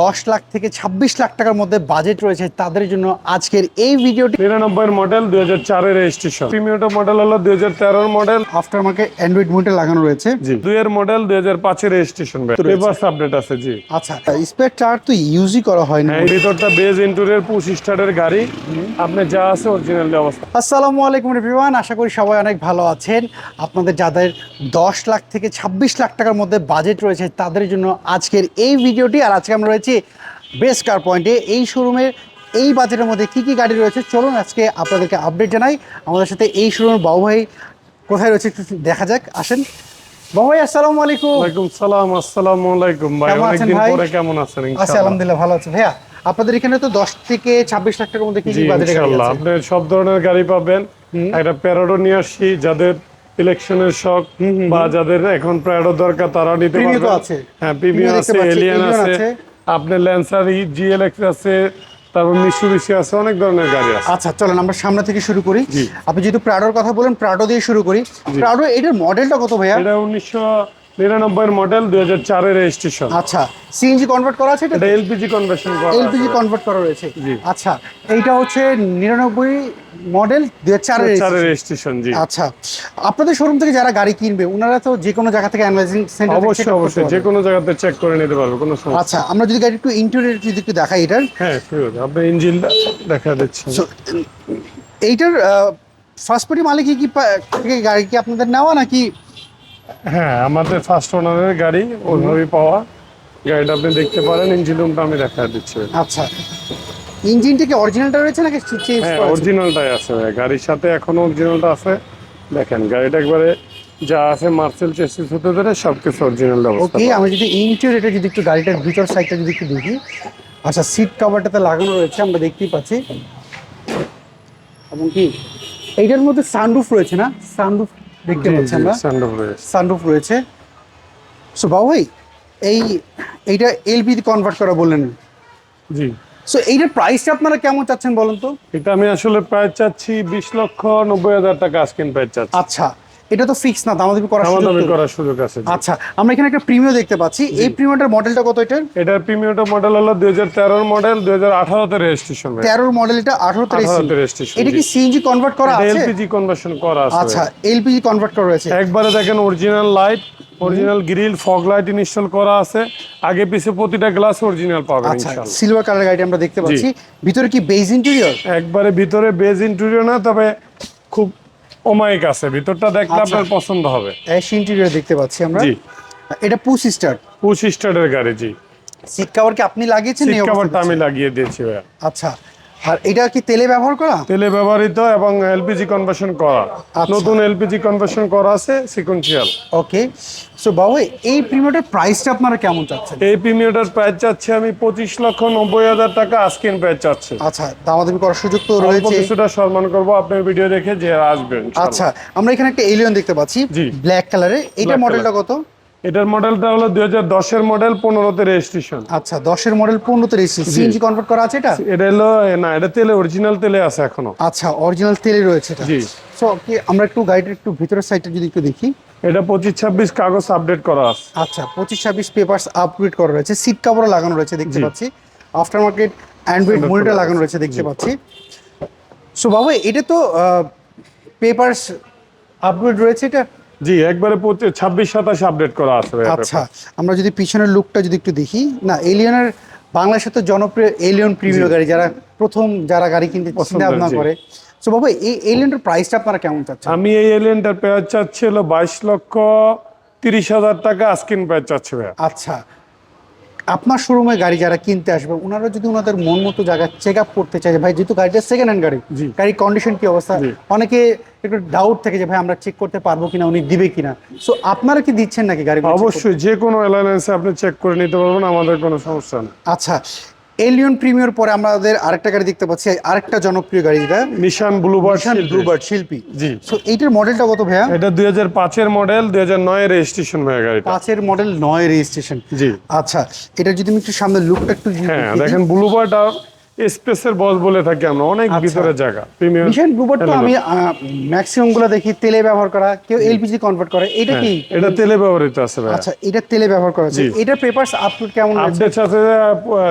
দশ লাখ থেকে ছাব্বিশ লাখ টাকার মধ্যে বাজেট রয়েছে তাদের জন্য আজকের এই ভিডিওটি। নিরানব্বই মডেল দুই হাজার চারের রেজিস্ট্রেশন প্রিমিয়টো মডেল হলো দুই হাজার তেরোর মডেল আফটার মার্কেট অ্যান্ড্রয়েড মোটে লাগানো রয়েছে। জি। দুইয়ের মডেল দুই হাজার পাঁচের রেজিস্ট্রেশন পেপার আপডেট আছে জি। আচ্ছা স্পেয়ার টায়ার তো ইউজই করা হয় না। হ্যাঁ এই ভিতরটা বেজ ইন্টুরিয়ার পুশ স্টারের গাড়ি। আপনি যা আছে অরিজিনাল অবস্থা আসসালামু আলাইকুম রিভিওয়ান আশা করি সবাই অনেক ভালো আছেন। আপনাদের যাদের দশ লাখ থেকে ছাব্বিশ লাখ টাকার মধ্যে বাজেট রয়েছে তাদের জন্য আজকের এই ভিডিওটি। আর আজকে আমরা রয়েছি। বেস্ট কার পয়েন্টে এই শোরুমের এই বাজেটের মধ্যে কি কি গাড়ি রয়েছে? চলুন আজকে আপনাদেরকে আপডেট জানাই। আমাদের সাথে এই শোরুমের বাবু ভাই কোথায় রয়েছে একটু দেখা যাক। আসেন। বাবু আসসালামু আলাইকুম। ওয়ালাইকুম সালাম আসসালামু আলাইকুম ভাই। অনেকদিন পরে কেমন আছেন আছি আলহামদুলিল্লাহ ভালো আছে। ভাইয়া আপনাদের এখানে তো দশ থেকে ছাব্বিশ লাখ টাকার মধ্যে কি কি বাজেটের গাড়ি আছে? আপনি সব ধরনের গাড়ি পাবেন। একটা প্যারোডো নিয়ে আসছি যাদের ইলেকশনের শখ বা যাদের এখন প্যারোডো দরকার তারা নিতে আছে। হ্যাঁ এলিয়ান আছে। আপনার ল্যান্সার জিএলএক্স আছে তারপর মিসুবিশি আছে অনেক ধরনের গাড়ি আছে। আচ্ছা চলেন আমরা সামনে থেকে শুরু করি। আপনি যেহেতু প্রাডোর কথা বলেন প্রাডো দিয়ে শুরু করি। প্রাডো এটার মডেলটা কত ভাইয়া? এটা উনিশশো নিরানব্বই মডেল দুই হাজার চারের রেজিস্ট্রেশন আচ্ছা সিএনজি কনভার্ট করা আছে এটা? এলপিজি কনভার্সন করা এলপিজি কনভার্ট করা রয়েছে। জি। আচ্ছা এইটা হচ্ছে নিরানব্বই মডেল দুই হাজার চারের রেজিস্ট্রেশন জি। আচ্ছা আপনাদের শোরুম থেকে যারা গাড়ি কিনবে ওনারা তো যে কোনো জায়গা থেকে অ্যানালাইজিং সেন্টার অবশ্যই অবশ্যই যে কোনো জায়গাতে চেক করে নিতে পারবে কোনো সমস্যা আচ্ছা আমরা যদি গাড়ি একটু ইন্টেরিয়র যদি একটু দেখাই এটার। হ্যাঁ ঠিক আছে আপনি ইঞ্জিনটা দেখা দিচ্ছেন। So, এইটার ফার্স্ট পার্টি মালিক কি গাড়ি কি আপনাদের নেওয়া নাকি হ্যাঁ আমাদের ফার্স্ট ওনারের গাড়ি ওইভাবেই পাওয়া। গাড়িটা আপনি দেখতে পারেন ইঞ্জিন রুমটা আমি দেখা দিচ্ছি। আচ্ছা। ইঞ্জিনটা কি অরিজিনালটা রয়েছে নাকি চেঞ্জ করা? অরিজিনালটাই আছে গাড়ির সাথে এখনও অরিজিনালটা আছে। দেখেন গাড়িটা একবারে যা আছে মার্সেল চেসিস হতে ধরে সবকিছু অরিজিনাল অবস্থা ওকে আমি যদি ইন্টেরিয়রটা যদি একটু গাড়িটার ভিতর সাইডটা যদি একটু দেখি। আচ্ছা সিট কভারটাতে লাগানো রয়েছে আমরা দেখতেই পাচ্ছি। এবং কি এইটার মধ্যে সানরুফ রয়েছে না? সানরুফ দেখতে পাচ্ছি আমরা। সানরুফ রয়েছে। সো বাবু ভাই এই এইটা এলপি কনভার্ট করা বললেন। জি। সো এইটার প্রাইসটা আপনারা কেমন চাচ্ছেন বলুন তো? এটা আমি আসলে প্রায় চাচ্ছি বিশ লক্ষ নব্বই হাজার টাকা আজকিন প্রায় চাচ্ছি। আচ্ছা। এটা তো ফিক্স না দামাদামি করার সুযোগ দামি তো- করার সুযোগ আছে আচ্ছা আমরা এখানে একটা প্রিমিয়াম দেখতে পাচ্ছি। এই প্রিমিয়ামটার মডেলটা কত এটার? এটার প্রিমিয়টো মডেল হলো দুই হাজার তেরোর মডেল দুই হাজার আঠারোতে রেজিস্ট্রেশন তেরোর মডেল এটা আঠারো আঠারোতে রেজিস্ট্রেশন এটা কি সিএনজি কনভার্ট করা আছে? এলপিজি কনভার্সন করা আছে। আচ্ছা এলপিজি কনভার্ট করা রয়েছে। একবারে দেখেন original light original grill fog light install করা আছে। আগে পিছে প্রতিটা গ্লাস অরিজিনাল পাবেন আচ্ছা ইনশাআল্লাহ। সিলভার কালার গাড়ি আমরা দেখতে পাচ্ছি। ভিতরে কি বেজ ইন্টেরিয়র একবারে ভিতরে বেজ ইন্টেরিয়র না তবে খুব অমায়িক আছে ভিতরটা দেখলে আচ্ছা। আপনার পছন্দ হবে। অ্যাশ ইন্টেরিয়র দেখতে পাচ্ছি আমরা। জি। এটা পুশ স্টার্ট। পুশ স্টার্টের গাড়ি জি। সিট কভার কি আপনি লাগিয়েছেন? সিট কভারটা আমি লাগিয়ে দিয়েছি ভাইয়া। আচ্ছা। আর এটা কি তেলে ব্যবহার করা? তেলে ব্যবহৃত এবং এলপিজি কনভার্সন করা। আচ্ছা। নতুন এলপিজি কনভার্সন করা আছে সিকোয়েন্সিয়াল ওকে। সো বাবু এই প্রিমিয়ামটার প্রাইসটা আপনারা কেমন চাচ্ছেন? এই প্রিমিয়টার প্রাইস চাচ্ছি আমি পঁচিশ লক্ষ নব্বই হাজার টাকা আজকের প্রাইস চাচ্ছি। আচ্ছা দামাদামি করার সুযোগ তো রয়েছে। কিছুটা সম্মান করব আপনার ভিডিও দেখে যে আসবেন আচ্ছা আমরা এখানে একটা এলিয়ন দেখতে পাচ্ছি। ব্ল্যাক কালারে এটা Black মডেলটা কত? এটার মডেলটা হলো দুই হাজার দশের মডেল পনেরোতে রেজিস্ট্রেশন আচ্ছা দশের মডেল পনেরোতে রেজিস্ট্রি সিএনজি কনভার্ট করা আছে এটা? এটা হলো না এটা তেলে অরিজিনাল তেলে আছে এখনও। আচ্ছা অরিজিনাল তেলে রয়েছে এটা। জি। সো কি আমরা একটু গাড়িটার একটু ভিতরের সাইডটা যদি একটু দেখি। এটা পঁচিশ ছাব্বিশ কাগজ আপডেট করা আছে। আচ্ছা পঁচিশ ছাব্বিশ পেপারস আপগ্রেড করা রয়েছে। সিট কাভারও লাগানো রয়েছে দেখতে পাচ্ছি। আফটার মার্কেট অ্যান্ড্রয়েড মনিটর লাগানো রয়েছে দেখতে পাচ্ছি। সো বাবা এটা তো পেপারস আপগ্রেড রয়েছে এটা জি একবারে ছাব্বিশ সাতাশ আপডেট করা আছে আচ্ছা আমরা যদি পিছনের লুকটা যদি একটু দেখি না এলিয়নের বাংলাদেশের তো জনপ্রিয় এলিয়ন প্রিমিয়ার গাড়ি যারা প্রথম যারা গাড়ি কিনতে চিন্তা ভাবনা করে। সো বাবা এই এলিয়নের প্রাইসটা আপনারা কেমন চাচ্ছেন? আমি এই এলিয়েনটার পেয়ার চাচ্ছি হলো বাইশ লক্ষ তিরিশ হাজার টাকা আজকিন পেয়ার চাচ্ছি ভাইয়া। আচ্ছা আপনার শোরুমে গাড়ি যারা কিনতে আসবে ওনারা যদি ওনাদের মন মতো জায়গা চেক আপ করতে চায় ভাই যেহেতু গাড়িটা সেকেন্ড হ্যান্ড গাড়ি গাড়ির কন্ডিশন কি অবস্থা? অনেকে একটু ডাউট থাকে যে ভাই আমরা চেক করতে পারব কিনা উনি দিবে কিনা। সো আপনারা কি দিচ্ছেন নাকি গাড়ি অবশ্যই যে কোনো অ্যালায়েন্সে আপনি চেক করে নিতে পারবেন আমাদের কোনো সমস্যা নেই। আচ্ছা এলিয়ন প্রিমিয়ার পরে আমাদের আরেকটা গাড়ি দেখতে পাচ্ছি আরেকটা জনপ্রিয় গাড়ি যেটা নিশান ব্লুবার্ড ব্লুবার্ড শিল্পী। জি। সো এইটার মডেলটা কত ভাইয়া? এটা দুই হাজার পাঁচের মডেল দুই হাজার নয় রেজিস্ট্রেশন ভাইয়া গাড়িটা। পাঁচের মডেল নয় রেজিস্ট্রেশন জি। আচ্ছা এটা যদি আমি একটু সামনে লুকটা একটু হ্যাঁ দেখি। দেখেন ব্লুবার্ড স্পেসের বস বলে থাকি আমরা অনেক আচ্ছা। ভিতরে জায়গা প্রিমিয়াম মিশন ব্লুবার্ড তো আমি ম্যাক্সিমামগুলো দেখি তেলে ব্যবহার করা কেউ এলপিজি কনভার্ট করে এটা কি? হ্যাঁ, এটা তেলে ব্যবহৃত আছে ভাই আচ্ছা এটা তেলে ব্যবহার করা জি। এটার পেপারস আপলোড কেমন আপডেট আছে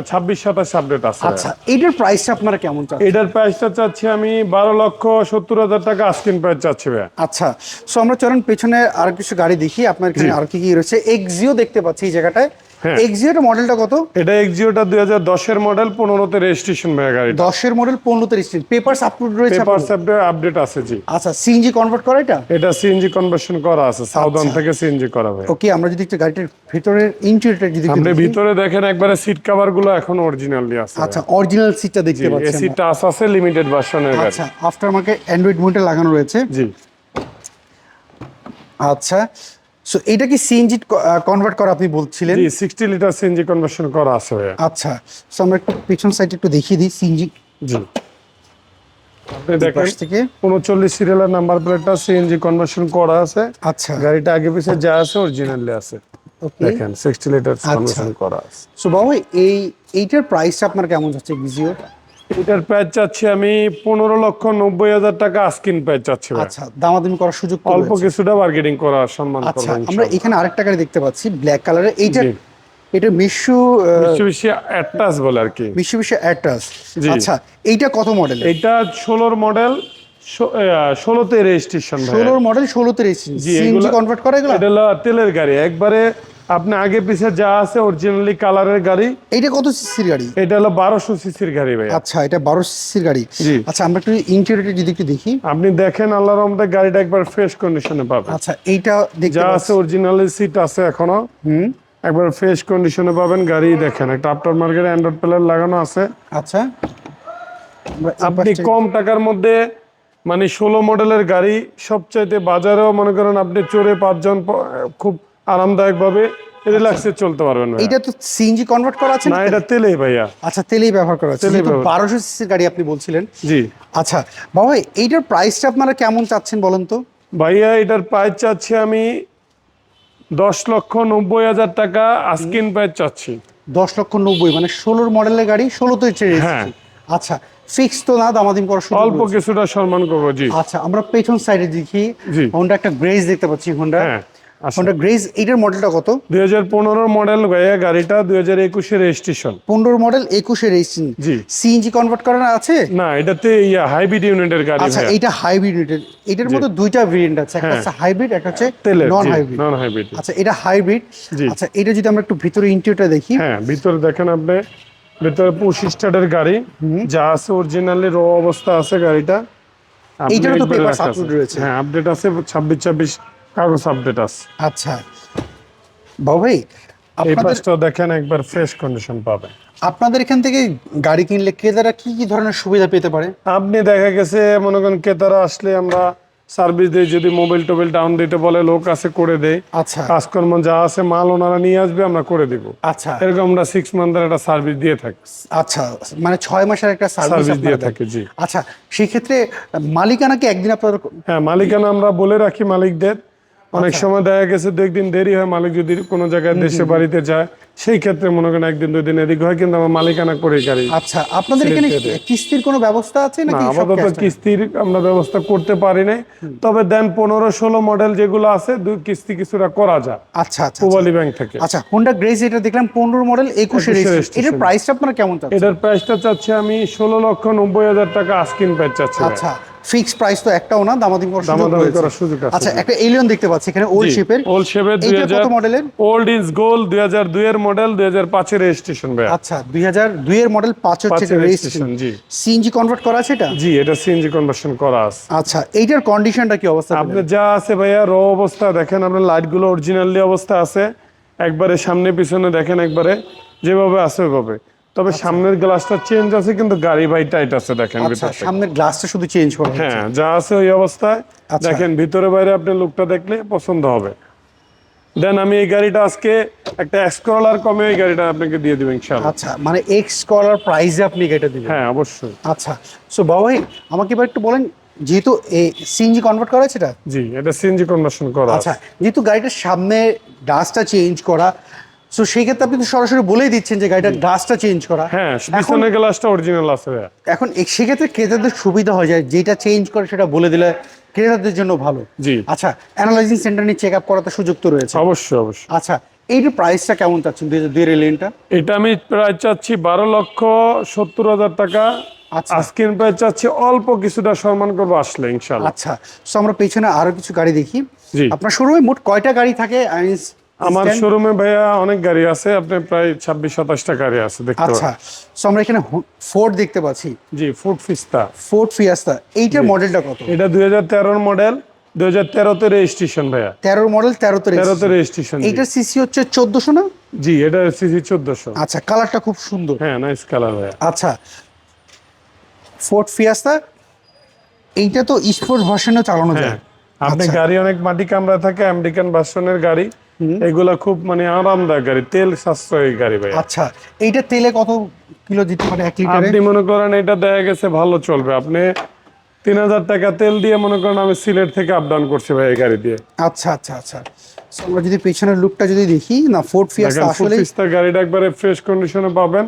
ছাব্বিশ সাতাশ আপডেট আছে আচ্ছা এটার প্রাইসটা আপনারা কেমন চান এটার প্রাইসটা চাচ্ছি আমি বারো লক্ষ সত্তর হাজার টাকা আস্কিন প্রাইস চাচ্ছি ভাই আচ্ছা সো আমরা চলুন পেছনে আর কিছু গাড়ি দেখি আপনার এখানে আর কি কি রয়েছে। এক্সিও দেখতে পাচ্ছি এই জায়গাটায়। হ্যাঁ। এক্সিওর মডেলটা কত? এটা এক্সিওটা দুই হাজার দশের মডেল পনেরোতে রেজিস্ট্রেশন ভাই গাড়িটা। দশের মডেল পনেরোতে রিস্ট্রিক্ট পেপারস আপলোড রয়েছে পেপার আপনার? আপডেট আছে জি। আচ্ছা সিএনজি কনভার্ট করা এটা? এটা সিএনজি কনভার্সন করা আছে সাউদার্ন আচ্ছা। থেকে সিএনজি করা ভাই। ওকে আমরা যদি একটু গাড়িটার ভিতরের ইন্টেরিয়রটা যদি আপনি ভিতরে দেখেন একবারে সিট কভারগুলো এখন অরিজিনালি আছে। আচ্ছা অরিজিনাল সিটটা দেখতে পাচ্ছি এসি। টাচ আছে লিমিটেড ভার্সনের গাড়ি। আচ্ছা আফটার মার্কেট অ্যান্ড্রয়েড মোডে লাগানো রয়েছে। জি। আচ্ছা সো এটা কি সিএনজি কনভার্ট করা আপনি বলছিলেন? জি সিক্সটি লিটার সিএনজি কনভার্সন করা আছে আচ্ছা সো আমরা একটু পিছন সাইড একটু দেখিয়ে দিই সিএনজি জি। আপনি দেখেন থেকে। উনচল্লিশ সিরিয়ালের নাম্বার প্লেটটা সিএনজি কনভার্সন করা আছে। আচ্ছা। গাড়িটা আগে পিছে যা আছে অরিজিনালি আছে। দেখেন সিক্সটি লিটার কনভার্সন করা আছে। সো বাবু এই এইটার প্রাইসটা আপনার কেমন যাচ্ছে ভিজিও এটার প্রাইস চাচ্ছি আমি পনেরো লক্ষ নব্বই হাজার টাকা আস্কিন প্রাইস চাচ্ছি। আচ্ছা দামাদামি করার সুযোগ অল্প। কিছুটা বার্গেটিং করা সম্মান আচ্ছা আমরা এখানে আরেকটা গাড়ি দেখতে পাচ্ছি ব্ল্যাক কালারের এইটা এটা মিশু বেশি বেশি অ্যাটাচ বলে আর কি। মিশু মিশু অ্যাটাস। আচ্ছা এইটা কত মডেল এটা ষোলোর মডেল ষোলোতে রেজিস্ট্রেশন ষোলোর মডেল ষোলোতে সিএনজি কনভার্ট করে এগুলো? এটা তেলের গাড়ি। একবারে আপনি আগে পিছে যা আছে অরিজিনালি কালারের গাড়ি। এইটা কত সিসির গাড়ি? এটা হলো বারোশো সিসির গাড়ি ভাই আচ্ছা এটা বারো সিসির গাড়ি। আচ্ছা আমরা একটু ইন্টেরিয়রটা যদি একটু দেখি। আপনি দেখেন আল্লাহর রহমতে গাড়িটা একবার ফ্রেশ কন্ডিশনে পাবেন। আচ্ছা এইটা দেখতে যা আছে অরিজিনালি সিট আছে এখনও। হুম। একবার ফ্রেশ কন্ডিশনে পাবেন গাড়ি দেখেন। একটা আফটার মার্কেট অ্যান্ড্রয়েড প্লেয়ার লাগানো আছে। আচ্ছা। আপনি কম টাকার মধ্যে মানে ষোলো মডেলের গাড়ি সবচাইতে বাজারেও মনে করেন আপনি চড়ে পাঁচজন খুব আরামদায়ক ভাবে রিল্যাক্সে চলতে পারবেন। এইটা তো সিএনজি কনভার্ট করা আছে না? এটা তেলেই ভাইয়া। আচ্ছা তেলেই ব্যবহার করা আছে। তেলেই বারোশো সিসির গাড়ি আপনি বলছিলেন। জি। আচ্ছা বাবা এইটার প্রাইসটা আপনারা কেমন চাচ্ছেন বলেন তো? ভাইয়া এটার প্রাইস চাচ্ছি আমি দশ লক্ষ নব্বই হাজার টাকা আস্কিন প্রাইস চাচ্ছি। দশ লক্ষ নব্বই মানে ষোলোর মডেলের গাড়ি ষোলোতে হ্যাঁ। আচ্ছা ফিক্স তো না দামাদিম করার সুযোগ অল্প কিছুটা সম্মান করব জি। আচ্ছা আমরা পেছন সাইডে দেখি। হোন্ডা একটা গ্রেজ দেখতে পাচ্ছি হোন্ডা হ্যাঁ। হোন্ডা গ্রেজ এইটার মডেলটা কত? দুই হাজার পনেরো মডেল ভাইয়া গাড়িটা দুই হাজার একুশে রেজিস্ট্রেশন পনেরো মডেল একুশে রেজিস্ট্রেশন জি। সিএনজি কনভার্ট করানো আছে? না এটাতে ইয়া হাইব্রিড ইউনিটের গাড়ি আচ্ছা এইটা হাইব্রিড এটার মধ্যে দুইটা ভেরিয়েন্ট আছে। একটা হ্যাঁ। হচ্ছে হাইব্রিড একটা হচ্ছে নন হাইব্রিড নন হাইব্রিড আচ্ছা এটা হাইব্রিড আচ্ছা এটা যদি আমরা একটু ভিতরে ইন্টেরিয়রটা দেখি। হ্যাঁ ভিতরে দেখেন আপনি ভিতরে পুশ স্টার্টের গাড়ি। যা আছে অরিজিনালি র অবস্থা আছে গাড়িটা। এইটারও তো রাখা আছে। রয়েছে। হ্যাঁ আপডেট আছে ছাব্বিশ ছাব্বিশ কাগজ আপডেট আছে। আচ্ছা। ভাই এই পাশটা দেখেন একবার ফ্রেশ কন্ডিশন পাবেন। আপনাদের এখান থেকে গাড়ি কিনলে ক্রেতারা কি কি ধরনের সুবিধা পেতে পারে? আপনি দেখা গেছে মনে করেন ক্রেতারা আসলে আমরা সার্ভিস দিই যদি মোবাইল টোবাইল ডাউন দিতে বলে লোক আছে করে দেয় আচ্ছা। কাজকর্ম যা আছে মাল ওনারা নিয়ে আসবে আমরা করে দিব। আচ্ছা। এরকম আমরা সিক্স মান্থের একটা সার্ভিস দিয়ে থাকি। আচ্ছা মানে ছয় মাসের একটা সার্ভিস দিয়ে থাকি জি। আচ্ছা সেই ক্ষেত্রে মালিকানা কি একদিন আপনার হ্যাঁ মালিকানা আমরা বলে রাখি মালিকদের। অনেক আচ্ছা। সময় দেখা গেছে দু একদিন দেরি হয় মালিক যদি কোনো জায়গায় দেশে বাড়িতে যায় সেই ক্ষেত্রে মনে করেন একদিন দুই দিন এদিক হয় কিন্তু আমরা মালিকানা করে গাড়ি আচ্ছা আপনাদের এখানে কিস্তির কোনো ব্যবস্থা আছে নাকি আপাতত কিস্তির আমরা ব্যবস্থা করতে পারি নাই। তবে দেন পনেরো ষোলো মডেল যেগুলো আছে দুই কিস্তি কিছুটা করা যায়। আচ্ছা আচ্ছা পূবালী ব্যাংক থেকে। আচ্ছা হোন্ডা গ্রেজ এটা দেখলাম পনেরো মডেল একুশে 21 রেজিস্ট্রেশন registration। এটার প্রাইসটা আপনারা কেমন চাচ্ছেন? এটার প্রাইসটা চাচ্ছে আমি ষোলো লক্ষ নব্বই হাজার টাকা আস্কিন প্রাইস চাচ্ছি আচ্ছা ফিক্স প্রাইস তো একটাও না দামাদামি করার সুযোগ দামাদামি করার সুযোগ আছে, আচ্ছা একটা এলিয়ন দেখতে পাচ্ছি এখানে ওল্ড শেপের ওল্ড শেপের দুই এইটা হাজার কত মডেলের ওল্ড ইজ গোল্ড দুই হাজার দুই এর মডেল দুই হাজার পাঁচের রেজিস্ট্রেশন ভাই আচ্ছা দুই হাজার দুই এর মডেল পাঁচ হচ্ছে পাঁচের রেজিস্ট্রেশন জি। সিএনজি কনভার্ট করা আছে এটা? জি এটা সিএনজি কনভার্সন করা আছে। আচ্ছা এইটার কন্ডিশনটা কি অবস্থা আপনি যা আছে ভাইয়া র অবস্থা দেখেন আপনার লাইটগুলো অরিজিনালি অবস্থা আছে। একবারে সামনে পিছনে দেখেন একবারে যেভাবে আছে ওইভাবে। তবে সামনের গ্লাসটা চেঞ্জ আছে কিন্তু গাড়ি ভাই টাইট আছে দেখেন আচ্ছা ভিতর। সামনের গ্লাসটা শুধু চেঞ্জ করা হ্যাঁ যা আছে ওই অবস্থায়। আচ্ছা। দেখেন ভিতরে বাইরে আপনি লুকটা দেখলে পছন্দ হবে। দেন আমি এই গাড়িটা আজকে একটা এক্সকলার কমে এই গাড়িটা আপনাকে দিয়ে দিবেন ইনশাআল্লাহ। আচ্ছা মানে এক্স কলার প্রাইসে আপনি এটা দিবেন। হ্যাঁ অবশ্যই। আচ্ছা সো বাবা ভাই আমাকে এবার একটু বলেন যেহেতু এই সিএনজি কনভার্ট করা আছে এটা? জি এটা সিএনজি কনভার্সন করা আচ্ছা যেহেতু গাড়িটার সামনে ডাস্টটা চেঞ্জ করা সো সেই ক্ষেত্রে আপনি তো সরাসরি বলেই দিচ্ছেন যে গাড়িটার গ্লাসটা চেঞ্জ করা। হ্যাঁ এখন পিছনের গ্লাসটা অরিজিনাল আছে এখন সেক্ষেত্রে ক্রেতাদের সুবিধা হয়ে যায় যেটা চেঞ্জ করে সেটা বলে দিলে ক্রেতাদের জন্য ভালো। জি। আচ্ছা অ্যানালাইজিং সেন্টার নিয়ে চেক আপ করাতে সুযোগ তো রয়েছে। অবশ্যই অবশ্যই। আচ্ছা এইটার প্রাইসটা কেমন চাচ্ছেন দুই হাজার দুই লেনটা এটা আমি প্রায় চাচ্ছি বারো লক্ষ সত্তর হাজার টাকা। আচ্ছা। আজকের প্রায় চাচ্ছি অল্প কিছুটা সম্মান করব আসলে ইনশাল্লাহ আচ্ছা সো আমরা পেছনে আরও কিছু গাড়ি দেখি। আপনার শোরুমে মোট কয়টা গাড়ি থাকে? আমার শোরুমে ভাইয়া অনেক গাড়ি আছে আপনি প্রায় ছাব্বিশ সাতাশটা গাড়ি আছে দেখতে আচ্ছা সো আমরা এখানে ফোর্ড দেখতে পাচ্ছি। জি ফুড ফিস্তা ফোর্ড ফিয়াস্তা এইটার মডেলটা কত? এটা দুই হাজার তেরোর মডেল দুই হাজার তেরোতে রেজিস্ট্রেশন ভাইয়া। তেরোর মডেল তেরোতে তেরোতে রেজিস্ট্রেশন এইটার সিসি হচ্ছে চোদ্দশো না? জি এটা সিসি চোদ্দশো। আচ্ছা কালারটা খুব সুন্দর। হ্যাঁ নাইস কালার ভাইয়া। আচ্ছা ফোর্ড ফিয়াস্তা এইটা তো স্পোর্ট ভার্সনেও চালানো হ্যাঁ যায় আপনি আচ্ছা। গাড়ি অনেক মাটি কামড়া থাকে আমেরিকান ভার্সনের গাড়ি। এগুলা খুব মানে আরামদায়ক গাড়ি তেল সাশ্রয়ী গাড়ি ভাই আচ্ছা এইটা তেলে কত কিলো দিতে পারে এক লিটারে? আপনি মনে করেন এটা দেখা গেছে ভালো চলবে। আপনি তিন হাজার টাকা তেল দিয়ে মনে করেন আমি সিলেট থেকে আপ ডাউন করছি ভাই এই গাড়ি দিয়ে। আচ্ছা আচ্ছা আচ্ছা। আমরা যদি পেছনের লুকটা যদি দেখি না ফোর্ড দেখেন আসলে ফুটপিস্তার গাড়িটা একবারে ফ্রেশ কন্ডিশনে পাবেন।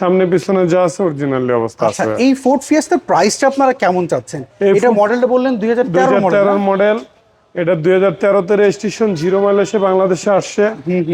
সামনে পিছনে যা আছে অরিজিনালি অবস্থা আচ্ছা আছে এই ফোর্ড ফিয়াস্তার প্রাইসটা আপনারা কেমন চাচ্ছেন? এটা মডেলটা বললেন দুই হাজার দুই তেরো হাজার মডেল তেরোর মডেল এটা দুই হাজার তেরোতে রেজিস্ট্রেশন জিরো মাইল এসে বাংলাদেশে আসছে।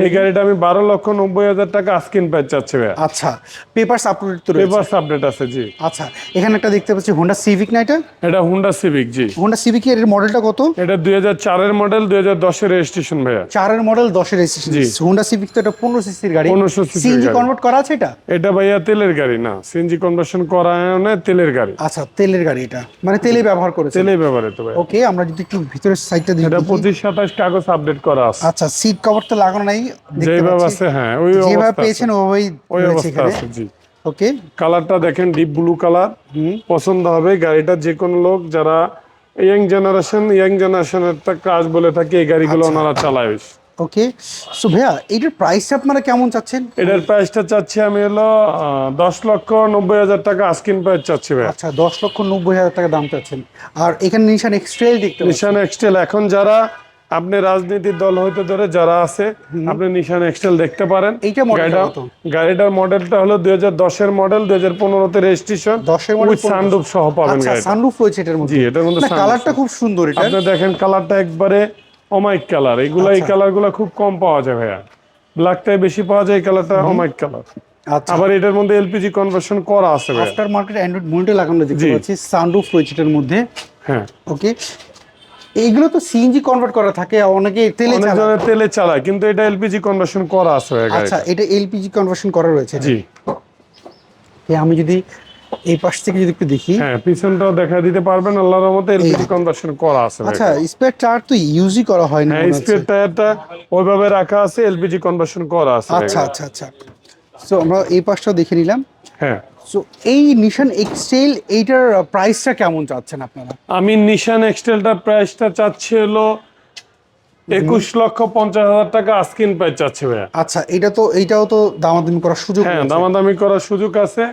এই গাড়িটা আমি বারো লক্ষ নব্বই হাজার টাকা আস্কিন প্রাইস চাচ্ছি ভাই আচ্ছা পেপারস আপডেট তো পেপারস আপডেট আছে জি। আচ্ছা এখানে একটা দেখতে পাচ্ছি হোন্ডা সিভিক না এটা? এটা হুন্ডা সিভিক জি। হোন্ডা সিভিক এর মডেলটা কত? এটা দুই হাজার চারের মডেল দুই হাজার দশের রেজিস্ট্রেশন ভাইয়া। চারের মডেল দশের রেজিস্ট্রেশন জি। হোন্ডা সিভিক তো এটা পনেরো সিসির গাড়ি। 1500 cc র সিএনজি কনভার্ট করা আছে এটা? এটা ভাইয়া তেলের গাড়ি না। সিএনজি কনভার্সন করা না তেলের গাড়ি। আচ্ছা তেলের গাড়ি এটা। মানে তেলে ব্যবহার করেছে। তেলেই ব্যবহারে তো ভাই ওকে আমরা যদি একটু ভিতরের এটা দেখি পঁচিশ সাতাশ কাগজ আপডেট করা আছে। আচ্ছা সিট কভার তো লাগানো নাই যেভাবে আছে হ্যাঁ ওই যেভাবে পেয়েছেন ওই ওই অবস্থা আছে জি। ওকে। কালারটা দেখেন ডিপ ব্লু কালার পছন্দ হবে গাড়িটা যে কোনো লোক যারা ইয়াং জেনারেশন ইয়াং জেনারেশনের কাজ বলে থাকে এই গাড়িগুলো আচ্ছা। ওনারা চালায়। ওকে সো ভাইয়া এইটার প্রাইসটা আপনারা কেমন চাচ্ছেন? এটার প্রাইসটা চাচ্ছি আমি হলো দশ লক্ষ নব্বই হাজার টাকা আস্কিন প্রাইস চাচ্ছি ভাই আচ্ছা দশ লক্ষ নব্বই হাজার টাকা দাম চাচ্ছেন। আর এখানে নিশান এক্সট্রেল দেখতে নিশান এক্সটেল এখন যারা আপনি রাজনীতির দল হইতে ধরে যারা আছে আপনি নিশান এক্সটেল দেখতে পারেন? গাড়িটার মডেলটা হলো দুই হাজার দশের মডেল দুই হাজার পনেরোতে রেজিস্ট্রেশন 10 এর model সানরুফ সহ পাবেন আচ্ছা সানরুফ রয়েছে এটার মধ্যে। জি, এটার মধ্যে কালারটা খুব সুন্দর এটা। আপনি দেখেন কালারটা একবারে অমাইক কালার এগুলো এই আচ্ছা। কালারগুলো খুব কম পাওয়া যায় ভাইয়া। ব্ল্যাকটাই বেশি পাওয়া যায় এই কালারটা অমাইক কালার আচ্ছা। আবার এটার মধ্যে এলপিজি কনভার্সন করা আছে আফটার মার্কেট অ্যান্ড্রয়েড মনিটর লাগানো দেখতে পাচ্ছি সানরুফ রয়েছে এটার মধ্যে। হ্যাঁ। ওকে এইগুলো তো সিএনজি কনভার্ট করা থাকে অনেকে তেলে চালায়। তেলে চালায় কিন্তু এটা এলপিজি কনভার্সন করা আছে আচ্ছা এটা এলপিজি কনভার্সন করা রয়েছে। জি। আমি যদি এই পাশ থেকে যদি একটু দেখি। হ্যাঁ পিছনটাও দেখা দিতে পারবেন আল্লাহর রহমতে এলপিজি কনভার্সন করা আছে আচ্ছা স্পেয়ার টায়ার তো ইউজই করা হয় না হ্যাঁ স্পেয়ার টায়ারটা ওইভাবে রাখা আছে এলপিজি কনভার্সন করা আছে আচ্ছা আচ্ছা আচ্ছা। সো আমরা এই পাশটাও দেখে নিলাম। হ্যাঁ। সো এই নিশান এক্সটেল এইটার প্রাইসটা কেমন চাচ্ছেন আপনারা? আমি নিশান এক্সটেলটার প্রাইসটা চাচ্ছি হলো একুশ লক্ষ পঞ্চাশ হাজার টাকা আস্কিন প্রাইস চাচ্ছে ভাইয়া। আচ্ছা এটা তো এইটাও তো দামাদামি করার সুযোগ হ্যাঁ দামাদামি করার সুযোগ আছে।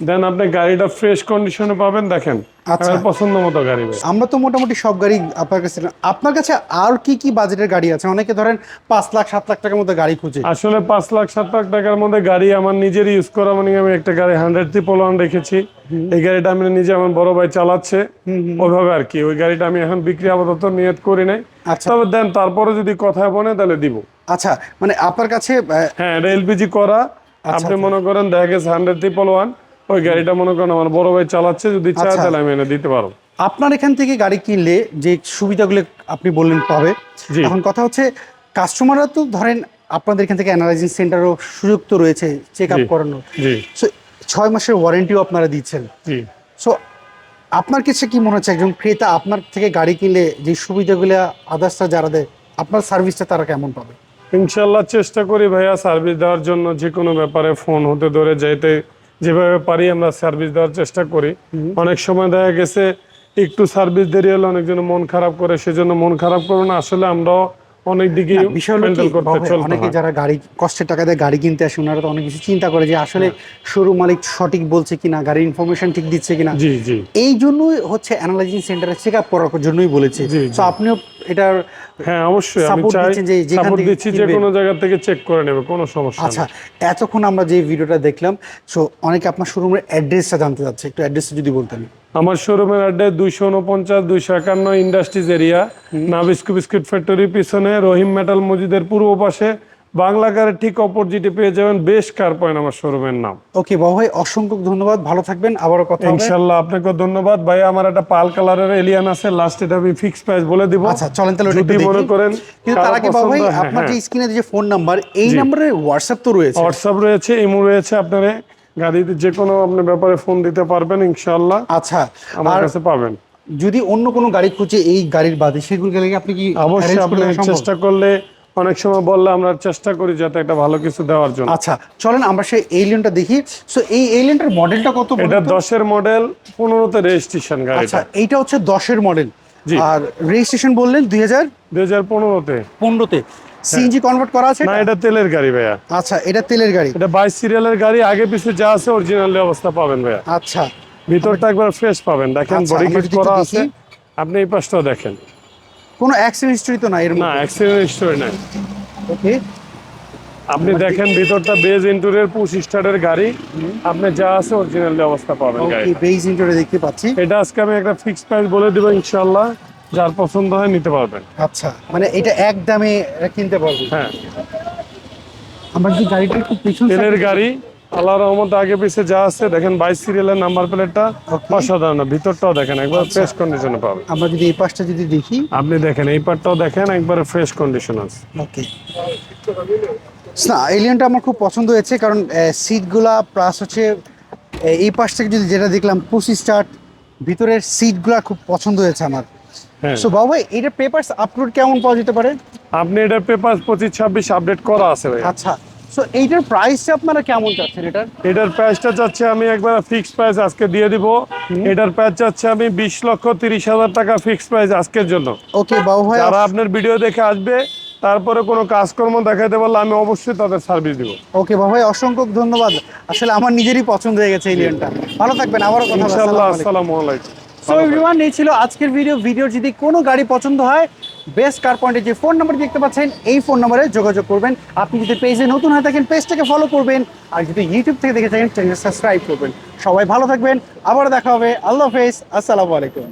দেন আপনি গাড়িটা ফ্রেশ কন্ডিশনে পাবেন দেখেন। আচ্ছা। আপনার পছন্দ মতো গাড়ি আমরা তো মোটামুটি সব গাড়ি আপনার কাছে আপনার কাছে আর কি কি বাজেটের গাড়ি আছে? অনেকে ধরেন পাঁচ লাখ সাত লাখ টাকার মধ্যে গাড়ি খুঁজে। আসলে পাঁচ লাখ সাত লাখ টাকার মধ্যে গাড়ি আমার নিজের ইউজ করা। মানে আমি একটা গাড়ি হান্ড্রেড ট্রিপল ওয়ান রেখেছি। এই গাড়িটা আমি নিজে আমার বড় ভাই চালাচ্ছে। ওইভাবে আর কি। ওই গাড়িটা আমি এখন বিক্রি আপাতত নিয়ত করি নাই। আচ্ছা। তবে দেন তারপরে যদি কথায় বনে তাহলে দিব। আচ্ছা মানে আপনার কাছে হ্যাঁ এটা এলপিজি করা। আপনি মনে করেন দেখা গেছে হান্ড্রেড ট্রিপল ওয়ান ওই গাড়িটা মনে করেন আমার বড় ভাই চালাচ্ছে যদি চায় আচ্ছা। তাহলে আমি এনে দিতে পারব। আপনার এখান থেকে গাড়ি কিনলে যে সুবিধাগুলো আপনি বললেন পাবে এখন কথা হচ্ছে কাস্টমাররা তো ধরেন আপনাদের এখান থেকে অ্যানালাইজিং সেন্টারও সুযোগ তো রয়েছে চেক আপ করানোর। সো ছয় মাসের ওয়ারেন্টিও আপনারা দিচ্ছেন। সো আপনার কাছে কি মনে হচ্ছে একজন ক্রেতা আপনার থেকে গাড়ি কিনলে যে সুবিধাগুলো আদার্সটা যারা দেয় আপনার সার্ভিসটা তারা কেমন পাবে? ইনশাল্লাহ চেষ্টা করি ভাইয়া সার্ভিস দেওয়ার জন্য যে কোনো ব্যাপারে ফোন হতে ধরে যেতে যেভাবে পারি আমরা সার্ভিস দেওয়ার চেষ্টা করি। অনেক সময় দেখা গেছে একটু সার্ভিস দেরি হলে অনেকজন মন খারাপ করে সেজন্য মন খারাপ করো না। আসলে আমরাও অনেক দিকে অনেকে যারা গাড়ি কষ্টের টাকা দিয়ে গাড়ি কিনতে আসে ওনারা তো অনেক কিছু চিন্তা করে যে আসলে শোরুম মালিক সঠিক বলছে কিনা গাড়ির ইনফরমেশন ঠিক দিচ্ছে কিনা। জি জি। এই জন্যই হচ্ছে অ্যানালাইজিং সেন্টারে চেক আপ করার জন্যই বলেছে। তো আপনিও এটার হ্যাঁ অবশ্যই আমি চাই সাপোর্ট দিচ্ছি যে কোনো জায়গা থেকে চেক করে নেবে কোনো সমস্যা আচ্ছা এতক্ষণ আমরা যে ভিডিওটা দেখলাম সো অনেকে আপনার শোরুমের অ্যাড্রেসটা জানতে চাচ্ছে একটু অ্যাড্রেসটা যদি বলতেন। আমার শোরুমের অ্যাড্রেস দুইশো উনপঞ্চাশ দুইশো একান্ন ইন্ডাস্ট্রিজ এরিয়া নাবিস্কু বিস্কুট ফ্যাক্টরির পিছনে রহিম মেটাল মজিদের পূর্ব পাশে। বাংলা কারের ঠিক অপোজিটে পেয়ে যাবেন বেশ কার পয়েন্ট আমার শোরুমের নাম ওকে বাবু ভাই অসংখ্য ধন্যবাদ ভালো থাকবেন আবারও কথা হবে ইনশাল্লাহ আপনাকে ধন্যবাদ ভাই আমার একটা পাল কালারের এলিয়ান আছে লাস্ট এটা আমি ফিক্স প্রাইস বলে দিব আচ্ছা চলেন তাহলে যদি একটু মনে দেখি। করেন কিন্তু তার আগে বাবু ভাই আপনার যে হ্যাঁ। স্ক্রিনে যে ফোন নাম্বার এই। নাম্বারে হোয়াটসঅ্যাপ তো রয়েছে হোয়াটসঅ্যাপ রয়েছে ইমো রয়েছে আপনারা গাড়িতে যে কোনো আপনার ব্যাপারে ফোন দিতে পারবেন ইনশাল্লাহ আচ্ছা আমার কাছে পাবেন যদি অন্য কোনো গাড়ি খুঁজে এই গাড়ির বাদে সেগুলো গেলে আপনি কি অবশ্যই আপনি? চেষ্টা করলে অনেক সময় বললে আমরা চেষ্টা করি যাতে একটা ভালো কিছু দেওয়ার জন্য। আচ্ছা চলেন আমরা সেই এলিয়নটা দেখি। সো এই এলিয়নটার মডেলটা কত এটা তো? দশের মডেল পনেরোতে রেজিস্ট্রেশন গাড়ি আচ্ছা এইটা হচ্ছে দশের মডেল। জি। আর রেজিস্ট্রেশন বললেন দুই হাজার? দুই হাজার পনেরোতে। পনেরোতে। সিএনজি কনভার্ট করা আছে না এটা? তেলের গাড়ি ভাইয়া। আচ্ছা এটা তেলের গাড়ি। এটা বাইশ সিরিয়ালের গাড়ি আগে পিছে যা আছে অরিজিনাল অবস্থা পাবেন ভাইয়া। আচ্ছা। ভিতরটা একবার ফ্রেশ পাবেন। দেখেন আচ্ছা, বডি কিট করা আছে। আপনি এই পাশটাও দেখেন। কোনো অ্যাক্সিডেন্ট হিস্টরি তো না এর না অ্যাক্সিডেন্ট হিস্টোরি নাই। ওকে আপনি দেখেন ভিতরটা বেজ ইন্টুরিয়ার পুশ স্টার্টের গাড়ি। আপনি যা আছে অরিজিনাল অবস্থা পাবেন গাড়ি বেজ ইন্টারে দেখতে পাচ্ছি। এটা আজকে আমি একটা ফিক্স প্রাইস বলে দিব ইনশাল্লাহ যার পছন্দ হয় নিতে পারবেন। আচ্ছা মানে এটা এক দামে কিনতে পারবেন হ্যাঁ। আমার যদি গাড়িটা একটু পিছন তেলের গাড়ি আল্লাহ রহমত আগে পিছে যা আছে দেখেন বাইশ সিরিয়ালের নাম্বার প্লেটটা. অসাধারণ। ভিতরটাও দেখেন একবার ফ্রেশ কন্ডিশনে পাবেন। আমরা যদি এই পাশটা যদি দেখি। আপনি দেখেন এই পার্টটাও দেখেন একবারে ফ্রেশ কন্ডিশন আছে। ওকে। না এলিয়নটা আমার খুব পছন্দ হয়েছে কারণ সিটগুলা প্লাস হচ্ছে এই পাশ থেকে যদি যেটা দেখলাম পুসি স্টার্ট ভিতরের সিটগুলা খুব পছন্দ হয়েছে আমার। হ্যাঁ। সো বাবু ভাই এটা পেপারস আপলোড কেমন পাওয়া যেতে পারে? আপনি এটার পেপার পঁচিশ ছাব্বিশ আপডেট করা আছে ভাই আচ্ছা। সো এইটার প্রাইসটা আপনারা কেমন চাচ্ছেন এটার? এটার প্রাইসটা চাচ্ছে আমি একবার ফিক্স প্রাইস আজকে দিয়ে দিব। এটার প্রাইস চাচ্ছে আমি বিশ লক্ষ তিরিশ হাজার টাকা ফিক্স প্রাইস আজকের জন্য। ওকে বাবু ভাই যারা আপনার ভিডিও দেখে আসবে তারপরে কোনো কাজকর্ম দেখাতে পারলে আমি অবশ্যই তাদের সার্ভিস দিব। ওকে বাবু ভাই অসংখ্য ধন্যবাদ। আসলে আমার নিজেরই পছন্দ হয়ে গেছে এলিয়নটা ভালো থাকবেন আবারও কথা হবে। আসসালামু আলাইকুম। আসসালামু আলাইকুম। সো এভরিওয়ান এই ছিল আজকের ভিডিও ভিডিওর যদি কোনো গাড়ি পছন্দ হয় বেস্ট কার পয়েন্টে যে ফোন নাম্বার দেখতে পাচ্ছেন, এই ফোন নাম্বারে যোগাযোগ করবেন। আপনি যদি পেজে নতুন হয়ে থাকেন, পেজটাকে ফলো করবেন, আর যদি ইউটিউব থেকে দেখে থাকেন চ্যানেল সাবস্ক্রাইব করবেন। সবাই ভালো থাকবেন, আবার দেখা হবে। আল্লাহ হাফেজ, আসসালামু আলাইকুম।